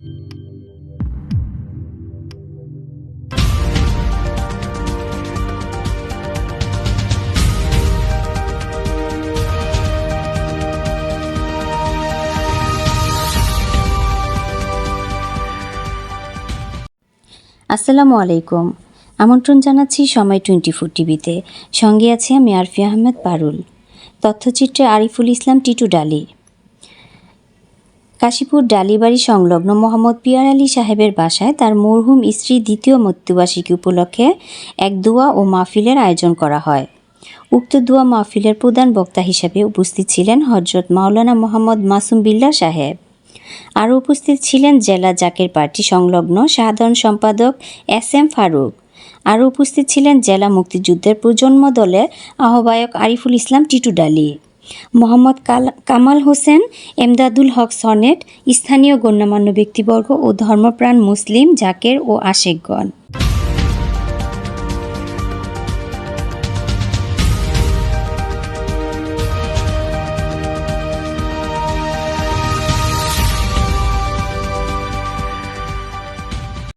আসসালামু আলাইকুম। আমন্ত্রণ জানাচ্ছি সময় টোয়েন্টি ফোর টিভিতে। সঙ্গে আছে আমি আরফি আহমেদ পারুল। তথ্যচিত্রে আরিফুল ইসলাম, টিটু ডালি। কাশীপুর ডালিবাড়ি সংলগ্ন মোহাম্মদ পিয়ার আলী সাহেবের বাসায় তার মরহুম স্ত্রী দ্বিতীয় মৃত্যুবার্ষিকী উপলক্ষে এক দোয়া ও মাহফিলের আয়োজন করা হয়। উক্ত দোয়া মাহফিলের প্রধান বক্তা হিসেবে উপস্থিত ছিলেন হজরত মাওলানা মোহাম্মদ মাসুম বিল্লা সাহেব। আরও উপস্থিত ছিলেন জেলা জাকের পার্টি সংলগ্ন সাধারণ সম্পাদক এস এম ফারুক। আরও উপস্থিত ছিলেন জেলা মুক্তিযুদ্ধের প্রজন্ম দলের আহ্বায়ক আরিফুল ইসলাম টিটু ডালি মোহাম্মদ কামাল হোসেন, এমদাদুল হক সনেট, স্থানীয় গণ্যমান্য ব্যক্তিবর্গ ও ধর্মপ্রাণ মুসলিম জাকের ও আশেকগণ।